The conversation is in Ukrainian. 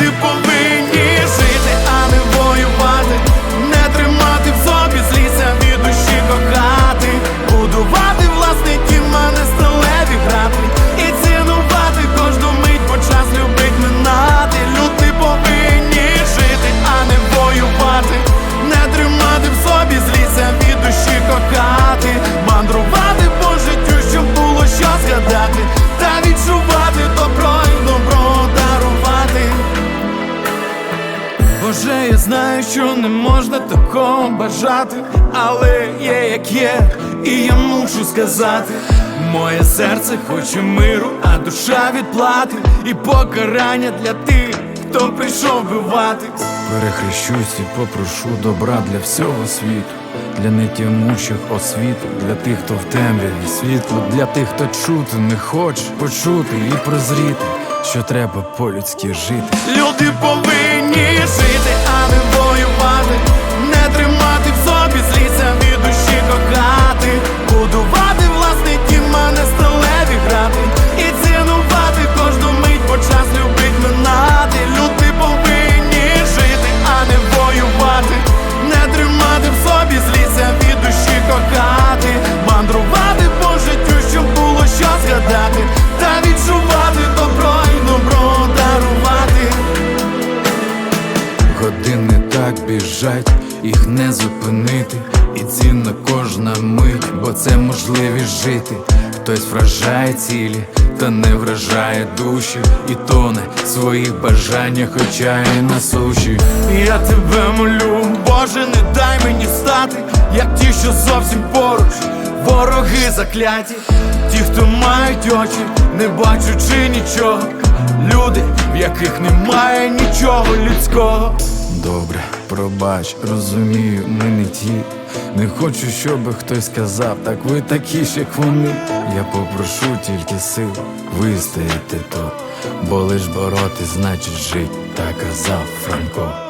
Люди повинні жити, а не воювати, не тримати в собі зліся від душі кохати, будувати власний дім, а не сталеві грати, і цінувати кожну мить, бо час любить минати. Люди повинні жити, а не воювати, не тримати в собі зліся Боже, я знаю, що не можна такого бажати, але є як є, і я мушу сказати, моє серце хоче миру, а душа відплати, і покарання для тих, хто прийшов бивати. Перехрещусь і попрошу добра для всього світу, для нетямучих освіту, для тих, хто в темряві світло, для тих, хто чути не хоче почути і прозріти, що треба по-людськи жити. Люди повинні жити, біжать, їх не зупинити, і цінна кожна мить, бо це можливість жити. Хтось вражає цілі, та не вражає душі, і тоне в своїх бажаннях, хоча і на суші. Я тебе молю, Боже, не дай мені стати, як ті, що зовсім поруч, вороги закляті, ті, хто мають очі, не бачучи нічого, люди, в яких немає нічого людського. Добре, пробач, розумію, ми не ті. Не хочу, щоб хтось сказав, так ви такі ж, як вони. Я попрошу тільки сил вистояти то, бо лиш бороти значить жить, так казав Франко.